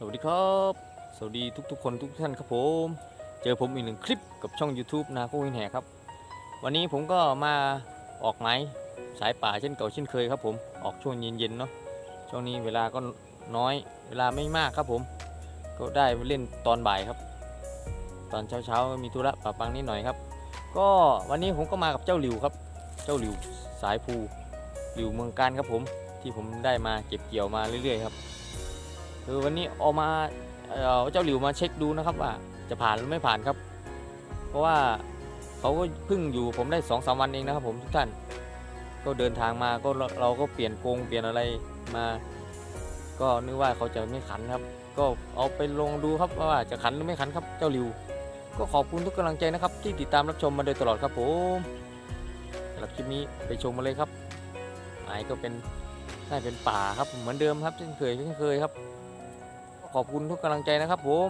สวัสดีครับ สวัสดีทุกๆ คนทุกท่านครับผม เจอผมอีกหนึ่งคลิปกับช่อง YouTube นาโควินแหครับ วันนี้ผมก็มาออกไม้สายป่าเช่นเก่าเช่นเคยครับผมออกช่วงเย็นๆเนาะช่วงนี้เวลาก็น้อยเวลาไม่มากครับผม ก็ได้เล่นตอนบ่ายครับ ตอนเช้าๆมีธุระปะปังนิดหน่อยครับ ก็วันนี้ผมก็มากับเจ้าหลิวครับ เจ้าหลิวสายภูหลิวเมืองการครับผมที่ผมได้มาเก็บเกี่ยวมาเรื่อยๆครับ คือวันนี้เออกมาเอาเจ้าหลิวมาเช็คดูนะครับว่าจะผ่านหรือไม่ผ่านครับ เพราะว่าเขาก็เพิ่งอยู่ผมได้สองสามวันเองนะครับผมทุกท่าน ก็เดินทางมาก็เราเราก็เปลี่ยนกรงเปลี่ยนอะไรมา ก็นึกว่าเขาจะไม่ขันครับ ก็เอาไปลงดูครับว่าจะขันหรือไม่ขันครับเจ้าหลิว ก็ขอบคุณทุกกำลังใจนะครับ ที่ติดตามรับชมมาโดยตลอดครับผมสำหรับคลิปนี้ไปชมมาเลยครับหมายก็เป็นน่าเป็นป่าครับเหมือนเดิมครับเช่นเคยเช่นเคยครับ ขอบคุณทุกกำลังใจนะครับผม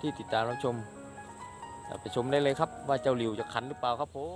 ที่ติดตามรับชมไปชมได้เลยครับว่าเจ้าหลิวจะขันหรือเปล่าครับผม